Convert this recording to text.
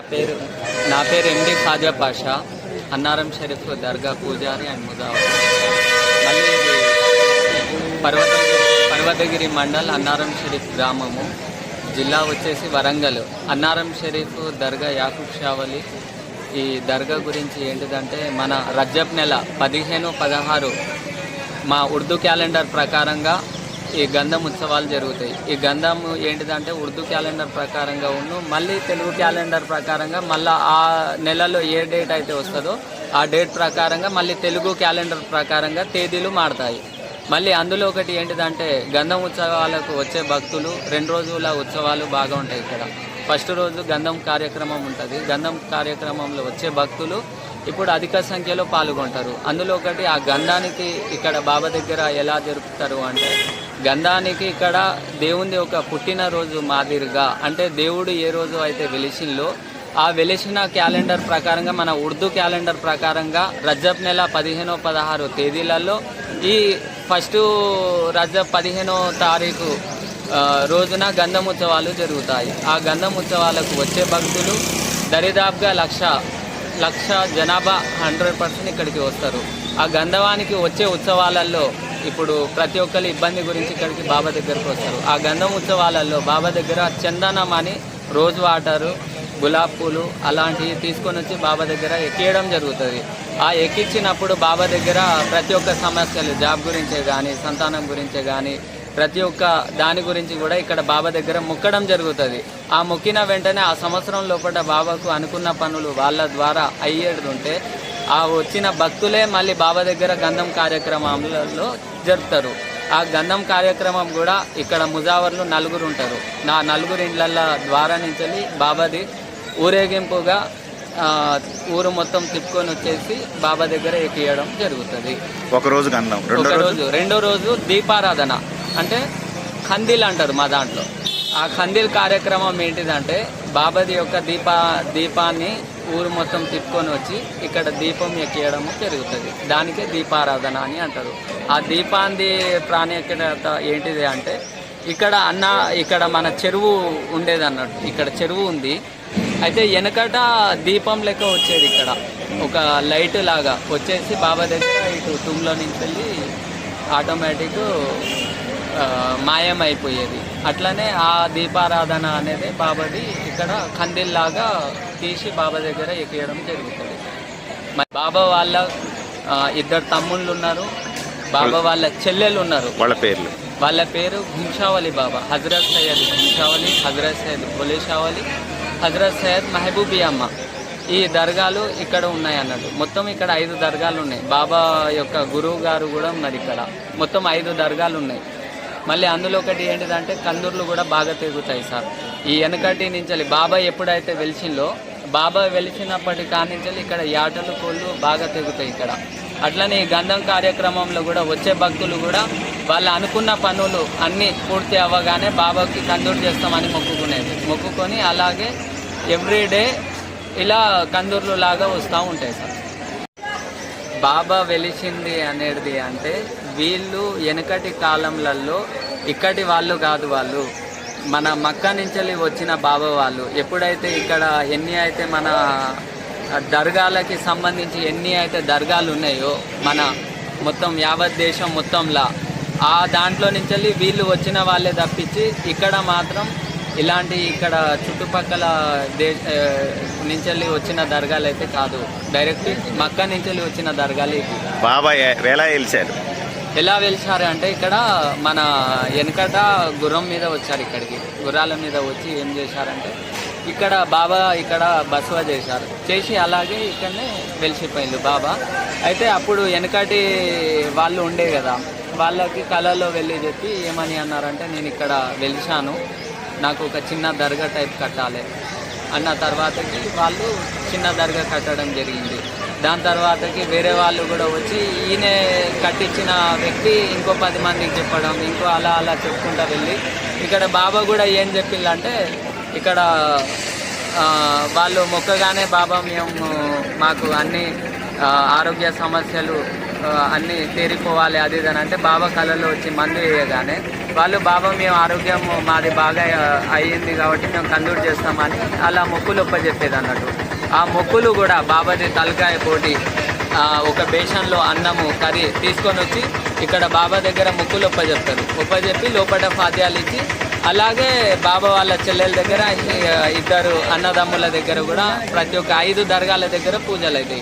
నా పేరు నా పేరు ఎండి ఖాజా పాషా. అన్నారం షరీఫ్ దర్గా పూజారి అండ్ ముజావర్ మళ్ళీ పర్వత పర్వతగిరి పర్వతగిరి మండల్ అన్నారం షరీఫ్ గ్రామము. జిల్లా వచ్చేసి వరంగల్. అన్నారం షరీఫ్ దర్గా యాకూబ్ షావలి ఈ దర్గా గురించి ఏంటిదంటే మన రజబ్ నెల పదిహేను పదహారు మా ఉర్దూ క్యాలెండర్ ప్రకారంగా ఈ గంధం ఉత్సవాలు జరుగుతాయి. ఈ గంధం ఏంటిదంటే ఉర్దూ క్యాలెండర్ ప్రకారంగా ఉన్ను మళ్ళీ తెలుగు క్యాలెండర్ ప్రకారంగా మళ్ళీ ఆ నెలలో ఏ డేట్ అయితే వస్తుందో ఆ డేట్ ప్రకారంగా మళ్ళీ తెలుగు క్యాలెండర్ ప్రకారంగా తేదీలు మారుతాయి. మళ్ళీ అందులో ఒకటి ఏంటిదంటే గంధం ఉత్సవాలకు వచ్చే భక్తులు రెండు రోజుల ఉత్సవాలు బాగా ఉంటాయి ఇక్కడ. ఫస్ట్ రోజు గంధం కార్యక్రమం ఉంటుంది. గంధం కార్యక్రమంలో వచ్చే భక్తులు ఇప్పుడు అధిక సంఖ్యలో పాల్గొంటారు. అందులో ఒకటి ఆ గంధానికి ఇక్కడ బాబా దగ్గర ఎలా జరుపుతారు అంటే గంధానికి ఇక్కడ దేవుని ఒక పుట్టినరోజు మాదిరిగా అంటే దేవుడు ఏ రోజు అయితే వెలిసిందో ఆ వెలిసిన క్యాలెండర్ ప్రకారంగా మన ఉర్దూ క్యాలెండర్ ప్రకారంగా రజబ్ నెల పదిహేనో పదహారు తేదీలలో ఈ ఫస్ట్ రజబ్ పదిహేనో తారీఖు రోజున గంధం ఉత్సవాలు జరుగుతాయి. ఆ గంధం ఉత్సవాలకు వచ్చే భక్తులు దరిదాపుగా లక్ష లక్ష జనాభా హండ్రెడ్ పర్సెంట్ ఇక్కడికి వస్తారు. ఆ గంధవానికి వచ్చే ఉత్సవాలలో ఇప్పుడు ప్రతి ఒక్కరి ఇబ్బంది గురించి ఇక్కడికి బాబా దగ్గరకు వస్తారు. ఆ గంధం ఉత్సవాలలో బాబా దగ్గర చందనం అని రోజ్ వాటరు గులాబ్ పూలు అలాంటివి తీసుకొని వచ్చి బాబా దగ్గర ఎక్కియడం జరుగుతుంది. ఆ ఎక్కించినప్పుడు బాబా దగ్గర ప్రతి ఒక్క సమస్యలు జాబ్ గురించే కానీ సంతానం గురించే కానీ ప్రతి ఒక్క దాని గురించి కూడా ఇక్కడ బాబా దగ్గర మొక్కడం జరుగుతుంది. ఆ మొక్కిన వెంటనే ఆ సంవత్సరం లోపల బాబాకు అనుకున్న పనులు వాళ్ళ ద్వారా అయ్యేది ఉంటే ఆ వచ్చిన భక్తులే మళ్ళీ బాబా దగ్గర గంధం కార్యక్రమాలలో జరుపుతారు. ఆ గంధం కార్యక్రమం కూడా ఇక్కడ ముజావర్లు నలుగురు ఉంటారు. నా నలుగురు ఇండ్ల ద్వారా నుంచి బాబాది ఊరేగింపుగా ఊరు మొత్తం తిప్పుకొని వచ్చేసి బాబా దగ్గర ఎక్కియడం జరుగుతుంది. ఒక రోజు గంధం రెండో ఒక రోజు? రోజు రెండో రోజు దీపారాధన. అంటే ఖందీల్ అంటారు మా దాంట్లో. ఆ కందిల్ కార్యక్రమం ఏంటిదంటే బాబాది యొక్క దీపా దీపాన్ని ఊరు మొత్తం తిప్పుకొని వచ్చి ఇక్కడ దీపం ఎక్కేయడము జరుగుతుంది. దానికే దీపారాధన అని అంటారు. ఆ దీపాంది ప్రాణ్యత ఏంటిది అంటే ఇక్కడ అన్న ఇక్కడ మన చెరువు ఉండేది అన్నట్టు ఇక్కడ చెరువు ఉంది. అయితే వెనకట దీపం లెక్క వచ్చేది ఇక్కడ. ఒక లైట్ లాగా వచ్చేసి బాబా దగ్గర ఇటు తుమ్లో నుంచి వెళ్ళి ఆటోమేటిక్ మాయమైపోయేది. అట్లనే ఆ దీపారాధన అనేది బాబాది ఇక్కడ కందిల్లాగా తీసి బాబా దగ్గర ఎక్కియడం జరుగుతుంది. బాబా వాళ్ళ ఇద్దరు తమ్ముళ్ళు ఉన్నారు. బాబా వాళ్ళ చెల్లెలు ఉన్నారు. వాళ్ళ పేర్లు. వాళ్ళ పేరు గుంషావలి బాబా. హజరత్ సయ్యద్ గుంషావలి హజరత్ సయ్యద్ బొలేషావలి హజరత్ సయ్యద్ మహబూబీ అమ్మ. ఈ దర్గాలు ఇక్కడ ఉన్నాయి అన్నట్టు మొత్తం ఇక్కడ ఐదు దర్గాలు ఉన్నాయి. బాబా యొక్క గురువు గారు కూడా ఉన్నారు ఇక్కడ. మొత్తం ఐదు దర్గాలు ఉన్నాయి. మళ్ళీ అందులో ఒకటి ఏంటిదంటే కందుర్లు కూడా బాగా తిరుగుతాయి సార్. ఈ వెనకటి నుంచి బాబా ఎప్పుడైతే వెలిసిందో బాబా వెలిసినప్పటి కానించి ఇక్కడ యాటలు కోళ్ళు బాగా తెగుతాయి ఇక్కడ. అట్లనే ఈ గంధం కార్యక్రమంలో కూడా వచ్చే భక్తులు కూడా వాళ్ళు అనుకున్న పనులు అన్నీ పూర్తి అవ్వగానే బాబాకి కందూరు చేస్తామని మొక్కుకునేది. మొక్కుకొని అలాగే ఎవ్రీడే ఇలా కందూర్లు లాగా వస్తూ ఉంటాయి సార్. బాబా వెలిసింది అనేది అంటే వీళ్ళు వెనకటి కాలంలలో ఇక్కడి వాళ్ళు కాదు వాళ్ళు. మన మక్క నుంచి వచ్చిన బాబా వాళ్ళు. ఎప్పుడైతే ఇక్కడ ఎన్ని అయితే మన దర్గాలకి సంబంధించి ఎన్ని అయితే దర్గాలు ఉన్నాయో మన మొత్తం యావత్ దేశం మొత్తంలా ఆ దాంట్లో నుంచి వీళ్ళు వచ్చిన వాళ్ళే తప్పించి ఇక్కడ మాత్రం ఇలాంటి ఇక్కడ చుట్టుపక్కల దేశ నుంచి వచ్చిన దర్గాలు అయితే కాదు. డైరెక్ట్ మక్క నుంచి వచ్చిన దర్గాలు ఇవి. బాబా ఎలా గెలిచారు ఎలా వెలిచారు అంటే ఇక్కడ మన వెనకట గుర్రం మీద వచ్చారు ఇక్కడికి. గుర్రాల మీద వచ్చి ఏం చేశారంటే ఇక్కడ బాబా ఇక్కడ బసవ చేశారు. చేసి అలాగే ఇక్కడనే వెలిసిపోయింది బాబా. అయితే అప్పుడు వెనకటి వాళ్ళు ఉండే కదా వాళ్ళకి కళలో వెళ్ళి చెప్పి ఏమని అన్నారంటే నేను ఇక్కడ వెలిశాను. నాకు ఒక చిన్న దర్గా టైప్ కట్టాలి. అన్న తర్వాతకి వాళ్ళు చిన్న దర్గా కట్టడం జరిగింది. దాని తర్వాతకి వేరే వాళ్ళు కూడా వచ్చి ఈయన కట్టించిన వ్యక్తి ఇంకో పది మందికి చెప్పడం ఇంకో అలా అలా చెప్పుకుంటా వెళ్ళి ఇక్కడ బాబా కూడా ఏం చెప్పిందంటే ఇక్కడ వాళ్ళు మొక్కగానే బాబా మేము మాకు అన్ని ఆరోగ్య సమస్యలు అన్నీ తేరిపోవాలి అది ఇది అని అంటే బాబా కళలో వచ్చి మందు వేయగానే వాళ్ళు బాబా మేము ఆరోగ్యం మాది బాగా అయ్యింది కాబట్టి మేము కందూరు చేస్తామని అలా మొక్కులు ఒప్పజెప్పేది అన్నట్టు. ఆ మొక్కులు కూడా బాబాది తలకాయ పోటీ ఒక బేషన్లో అన్నము కర్రీ తీసుకొని వచ్చి ఇక్కడ బాబా దగ్గర మొక్కులు ఒప్పజెప్తారు. ఒప్పజెప్పి లోపల ఫాద్యాలు ఇచ్చి అలాగే బాబా వాళ్ళ చెల్లెల దగ్గర ఇద్దరు అన్నదమ్ముల దగ్గర కూడా ప్రతి ఒక్క ఐదు దర్గాల దగ్గర పూజలు అవుతాయి